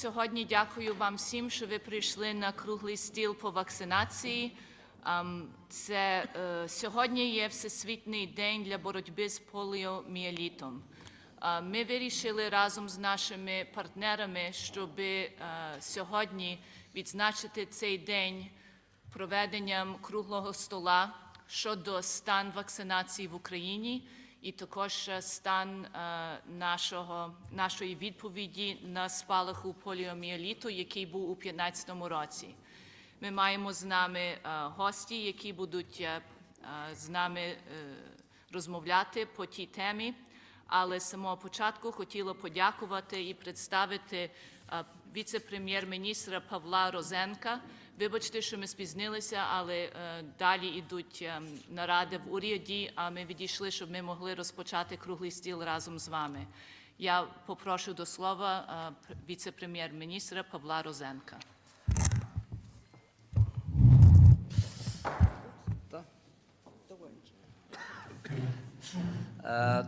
Сьогодні дякую вам всім, що ви прийшли на круглий стіл по вакцинації. Ам, Це е, сьогодні є Всесвітній день для боротьби з поліомієлітом. А, Ми вирішили разом з нашими партнерами, щоб е, сьогодні відзначити цей день проведенням круглого стола щодо стан вакцинації в Україні і також е, стан е, нашого, нашої відповіді на спалаху поліомієліту, який був у 2015 році. Ми маємо з нами е, гості, які будуть з нами розмовляти по тій темі. Але з самого початку хотіла подякувати і представити віце-прем'єр-міністра Павла Розенка. Вибачте, що ми спізнилися, але е, далі йдуть е, наради в уряді, а ми відійшли, щоб ми могли розпочати круглий стіл разом з вами. Я попрошу до слова е, віце-прем'єр-міністра Павла Розенка.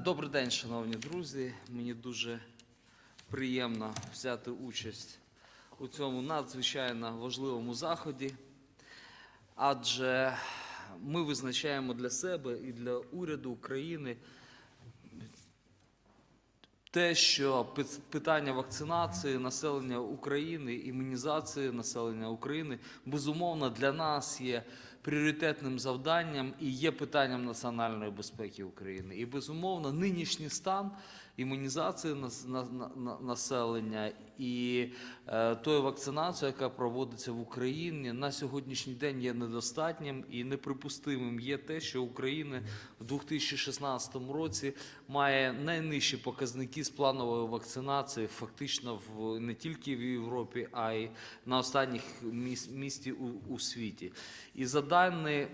Добрий день, шановні друзі. Мені дуже приємно взяти участь у цьому надзвичайно важливому заході, адже ми визначаємо для себе і для уряду України те, що питання вакцинації населення України, імунізації населення України безумовно для нас є пріоритетним завданням і є питанням національної безпеки України. І безумовно, нинішній стан імунізації нас- на- на- на- населення і е, тої вакцинації, яка проводиться в Україні, на сьогоднішній день є недостатнім і неприпустимим є те, що Україна в 2016 році має найнижчі показники з планової вакцинації, фактично в не тільки в Європі, а й на останніх міс- місці у, світі. І за даними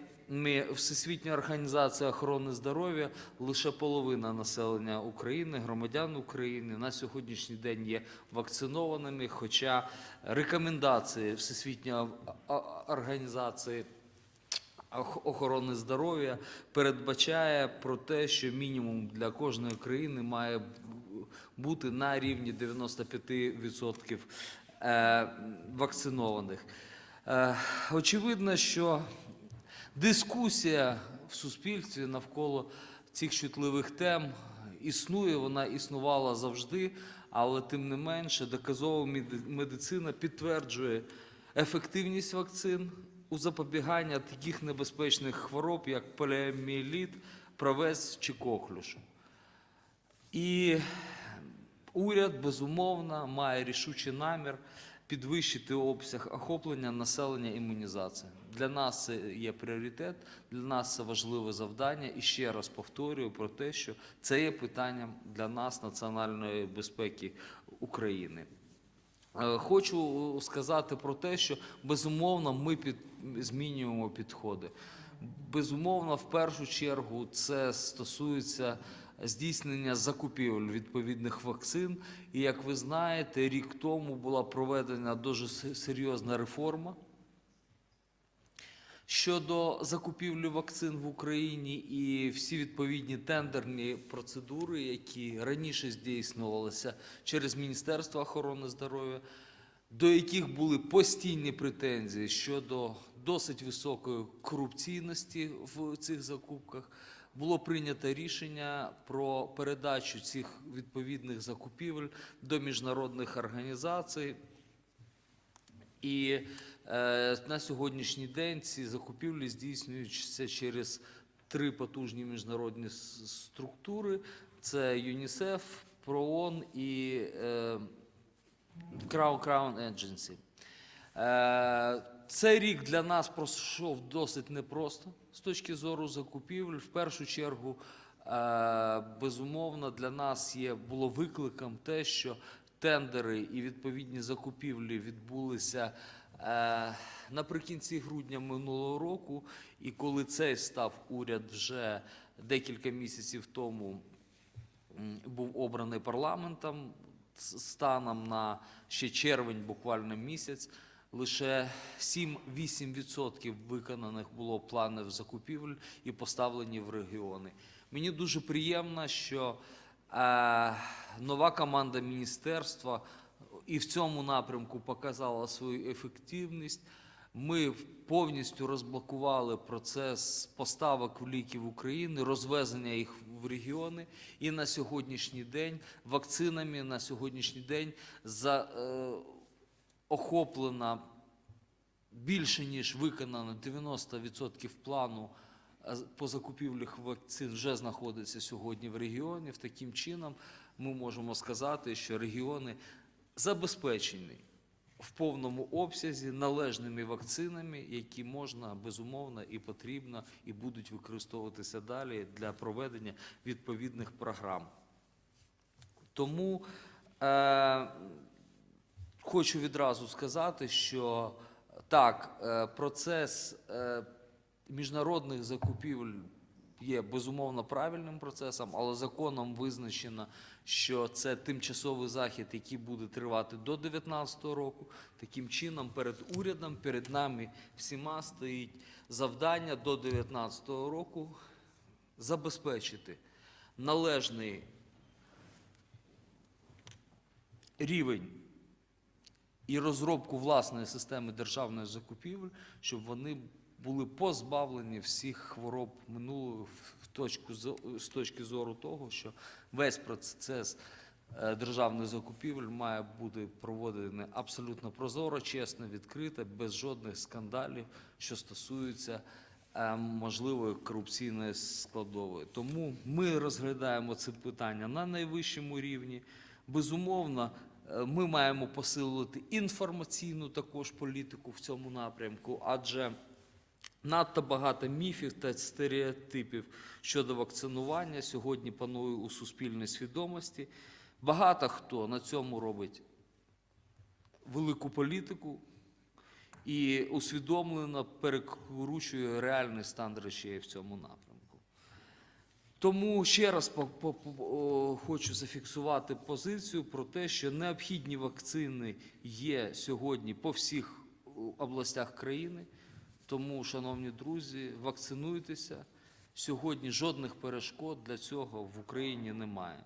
Всесвітньої організації охорони здоров'я лише половина населення України, громадян України на сьогоднішній день є вакцинованими. Хоча рекомендації Всесвітньої організації охорони здоров'я передбачає про те, що мінімум для кожної країни має бути на рівні 95% е, вакцинованих. Е, Очевидно, що дискусія в суспільстві навколо цих чутливих тем існує, вона існувала завжди, але тим не менше доказова меди- медицина підтверджує ефективність вакцин у запобіганні таких небезпечних хвороб, як поліомієліт, правець чи коклюш. І уряд безумовно має рішучий намір підвищити обсяг охоплення населення імунізації. Для нас це є пріоритет, для нас це важливе завдання. І ще раз повторюю про те, що це є питанням для нас національної безпеки України. Е, Хочу сказати про те, що безумовно ми під, змінюємо підходи. Безумовно, в першу чергу це стосується здійснення закупівель відповідних вакцин. І як ви знаєте, рік тому була проведена дуже серйозна реформа щодо закупівлі вакцин в Україні і всі відповідні тендерні процедури, які раніше здійснювалися через Міністерство охорони здоров'я, до яких були постійні претензії щодо досить високої корупційності в цих закупках, було прийнято рішення про передачу цих відповідних закупівель до міжнародних організацій. І е, на сьогоднішній день ці закупівлі здійснюються через три потужні міжнародні структури: це ЮНІСЕФ, ПРООН і е, Crown Crown Agency. Е, Цей рік для нас пройшов досить непросто з точки зору закупівель. В першу чергу, е, безумовно, для нас є було викликом те, що тендери і відповідні закупівлі відбулися е, наприкінці грудня минулого року. І коли цей став уряд вже декілька місяців тому був обраний парламентом станом на ще червень, буквально місяць. Лише 7-8% виконаних було планів закупівель і поставлені в регіони. Мені дуже приємно, що е, нова команда міністерства і в цьому напрямку показала свою ефективність. Ми повністю розблокували процес поставок ліків України, розвезення їх в регіони. І на сьогоднішній день вакцинами на сьогоднішній день за, е, охоплено більше ніж виконано 90% плану е, по закупівлях вакцин вже знаходиться сьогодні в регіоні. Таким чином ми можемо сказати, що регіони забезпечені в повному обсязі належними вакцинами, які можна безумовно і потрібно, і будуть використовуватися далі для проведення відповідних програм. Тому е, хочу відразу сказати, що так, е, процес е, міжнародних закупівель є безумовно правильним процесом, але законом визначено, що це тимчасовий захід, який буде тривати до 2019 року. Таким чином, перед урядом, перед нами всіма стоїть завдання до 2019 року забезпечити належний рівень і розробку власної системи державної закупівель, щоб вони були позбавлені всіх хвороб минулого в точку з точки зору того, що весь процес е, державних закупівель має бути проводений абсолютно прозоро, чесно, відкрито, без жодних скандалів, що стосуються е, можливої корупційної складової. Тому ми розглядаємо це питання на найвищому рівні. Безумовно, ми маємо посилити інформаційну також політику в цьому напрямку, адже надто багато міфів та стереотипів щодо вакцинування сьогодні панує у суспільній свідомості. Багато хто на цьому робить велику політику і усвідомлено перекручує реальний стан речей в цьому напрямку. Тому ще раз хочу зафіксувати позицію про те, що необхідні вакцини є сьогодні по всіх областях країни. Тому, шановні друзі, вакцинуйтеся. Сьогодні жодних перешкод для цього в Україні немає.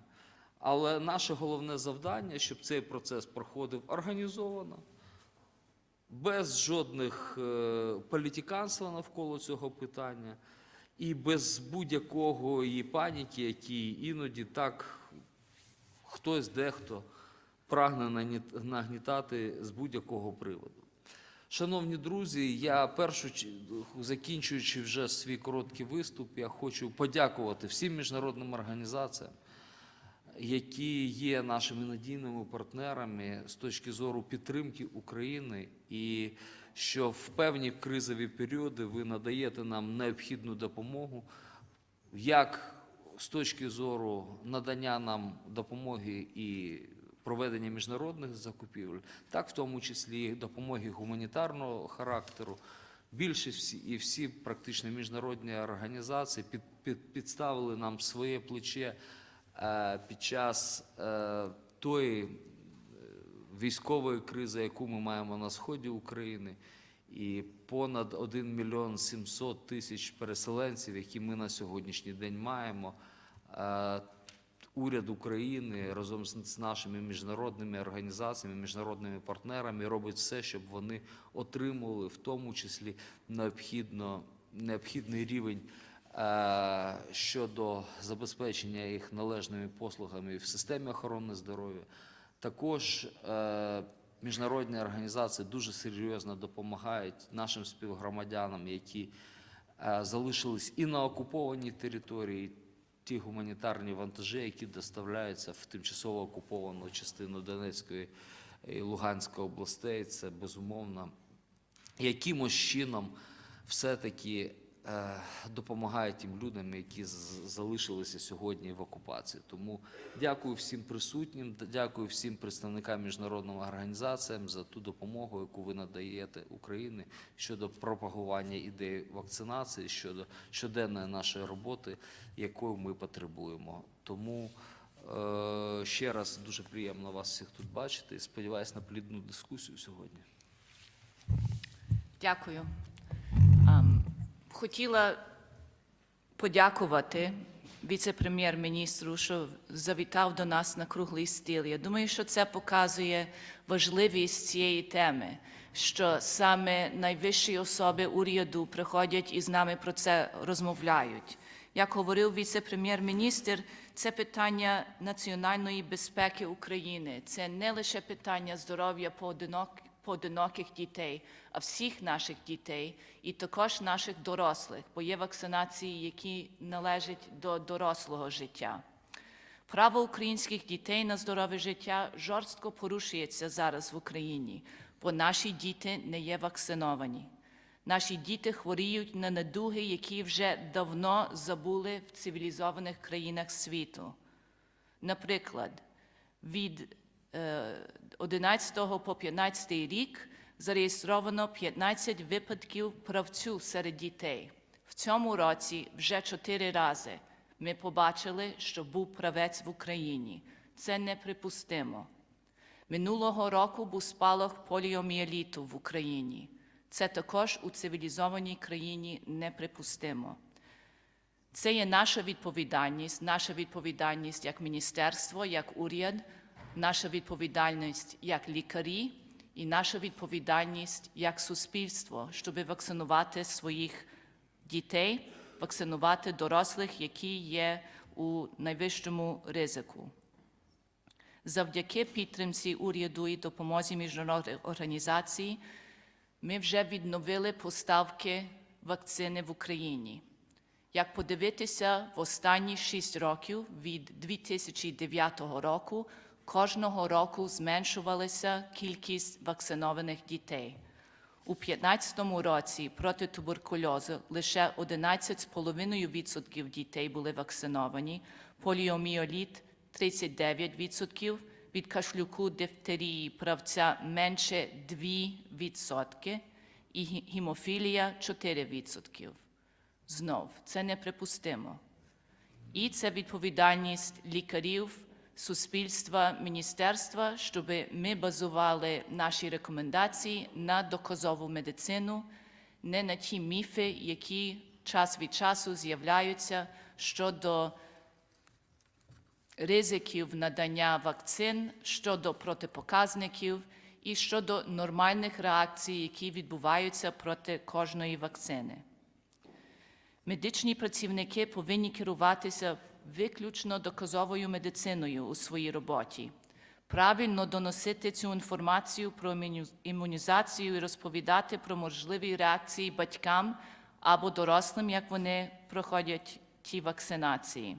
Але наше головне завдання, щоб цей процес проходив організовано, без жодних е, політиканства навколо цього питання і без будь-якого і паніки, які іноді так хтось дехто прагне нагнітати з будь-якого приводу. Шановні друзі, я першу закінчуючи вже свій короткий виступ, я хочу подякувати всім міжнародним організаціям, які є нашими надійними партнерами з точки зору підтримки України, і що в певні кризові періоди ви надаєте нам необхідну допомогу, як з точки зору надання нам допомоги і проведення міжнародних закупівель, так в тому числі допомоги гуманітарного характеру. Більшість і всі практично міжнародні організації під, під, підставили нам своє плече е, під час е, тої військової кризи, яку ми маємо на сході України, і понад 1 мільйон 700 тисяч переселенців, які ми на сьогоднішній день маємо. Е, Уряд України разом з нашими міжнародними організаціями, міжнародними партнерами робить все, щоб вони отримували в тому числі необхідно, необхідний рівень е, щодо забезпечення їх належними послугами в системі охорони здоров'я. Також е, міжнародні організації дуже серйозно допомагають нашим співгромадянам, які е, залишились і на окупованій території. Ті гуманітарні вантажі, які доставляються в тимчасово окуповану частину Донецької і Луганської областей, це безумовно якимось чином все-таки допомагає тим людям, які залишилися сьогодні в окупації. Тому дякую всім присутнім, дякую всім представникам міжнародним організаціям за ту допомогу, яку ви надаєте Україні щодо пропагування ідей вакцинації, щодо щоденної нашої роботи, якою ми потребуємо. Тому е, ще раз дуже приємно вас всіх тут бачити і сподіваюся на плідну дискусію сьогодні. Дякую. Ам, Хотіла подякувати віце-прем'єр-міністру, що завітав до нас на круглий стіл. Я думаю, що це показує важливість цієї теми, що саме найвищі особи уряду приходять і з нами про це розмовляють. Як говорив віце-прем'єр-міністр, це питання національної безпеки України. Це не лише питання здоров'я поодинок, поодиноких дітей, а всіх наших дітей і також наших дорослих, бо є вакцинації, які належать до дорослого життя. Право українських дітей на здорове життя жорстко порушується зараз в Україні, бо наші діти не є вакциновані. Наші діти хворіють на недуги, які вже давно забули в цивілізованих країнах світу. Наприклад, від 11 по 15 рік зареєстровано 15 випадків правцю серед дітей. В цьому році вже чотири рази ми побачили, що був правець в Україні. Це неприпустимо. Минулого року був спалах поліомієліту в Україні. Це також у цивілізованій країні неприпустимо. Це є наша відповідальність, наша відповідальність як міністерство, як уряд, наша відповідальність як лікарі і наша відповідальність як суспільство, щоб вакцинувати своїх дітей, вакцинувати дорослих, які є у найвищому ризику. Завдяки підтримці уряду і допомозі міжнародних організацій ми вже відновили поставки вакцини в Україні. Як подивитися, в останні шість років від 2009 року кожного року зменшувалася кількість вакцинованих дітей. У 2015 році проти туберкульозу лише 11,5% дітей були вакциновані, поліоміоліт 39%, від кашлюку дифтерії правця менше 2% і гі- гемофілія 4%. Знов, це неприпустимо. І це відповідальність лікарів, суспільства, міністерства, щоб ми базували наші рекомендації на доказову медицину, не на ті міфи, які час від часу з'являються щодо ризиків надання вакцин, щодо протипоказників і щодо нормальних реакцій, які відбуваються проти кожної вакцини. Медичні працівники повинні керуватися виключно доказовою медициною у своїй роботі, правильно доносити цю інформацію про імунізацію і розповідати про можливі реакції батькам або дорослим, як вони проходять ті вакцинації.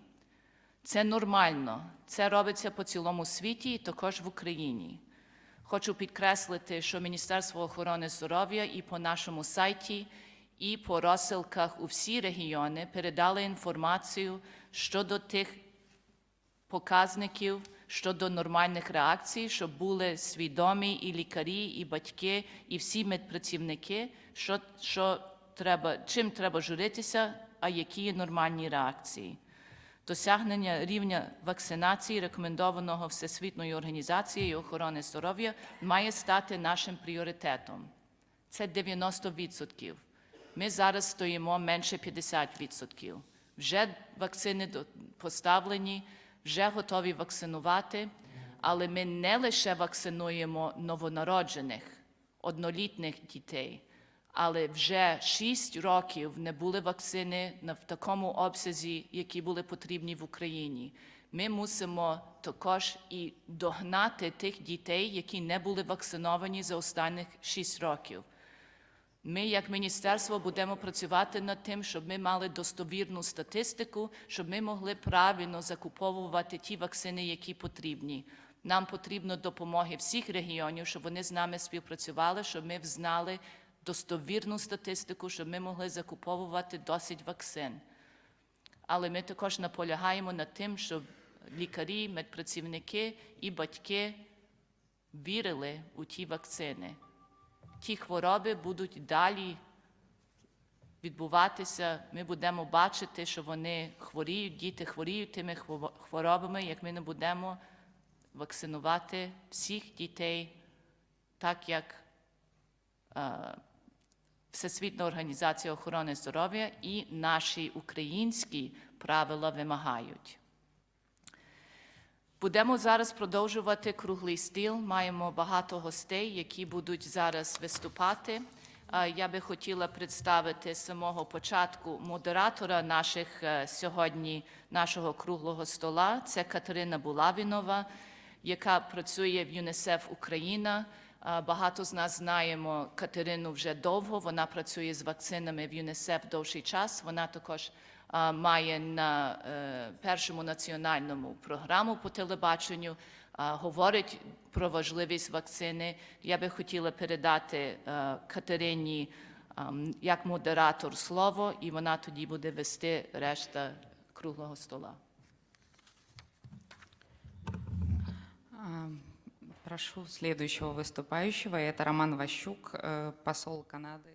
Це нормально, це робиться по цілому світі і також в Україні. Хочу підкреслити, що Міністерство охорони здоров'я і по нашому сайті, і по розсилках у всі регіони передали інформацію щодо тих показників, щодо нормальних реакцій, щоб були свідомі і лікарі, і батьки, і всі медпрацівники, що, що треба, чим треба журитися, а які є нормальні реакції. Досягнення рівня вакцинації, рекомендованого Всесвітньою організацією охорони здоров'я, має стати нашим пріоритетом. Це 90%. Ми зараз стоїмо менше 50%. Вже вакцини поставлені, вже готові вакцинувати, але ми не лише вакцинуємо новонароджених, однолітніх дітей, але вже 6 років не були вакцини в такому обсязі, які були потрібні в Україні. Ми мусимо також і догнати тих дітей, які не були вакциновані за останніх 6 років. Ми, як міністерство, будемо працювати над тим, щоб ми мали достовірну статистику, щоб ми могли правильно закуповувати ті вакцини, які потрібні. Нам потрібно допомоги всіх регіонів, щоб вони з нами співпрацювали, щоб ми знали достовірну статистику, щоб ми могли закуповувати досить вакцин. Але ми також наполягаємо над тим, щоб лікарі, медпрацівники і батьки вірили у ті вакцини. Ті хвороби будуть далі відбуватися. Ми будемо бачити, що вони хворіють, діти хворіють тими хво- хворобами, як ми не будемо вакцинувати всіх дітей, так як е, Всесвітня організація охорони здоров'я і наші українські правила вимагають. Будемо зараз продовжувати круглий стіл. Маємо багато гостей, які будуть зараз виступати. Я би хотіла представити з самого початку модератора наших е, сьогодні нашого круглого стола. Це Катерина Булавінова, яка працює в ЮНІСЕФ Україна. Багато з нас знаємо Катерину вже довго. Вона працює з вакцинами в ЮНІСЕФ довший час. Вона також має на е, першому національному програму по телебаченню, а, говорить про важливість вакцини. Я би хотіла передати е, Катерині ам, як модератор слово, і вона тоді буде вести решта круглого стола. А, Прошу следующего выступающего. Это Роман Ващук, э, посол Канады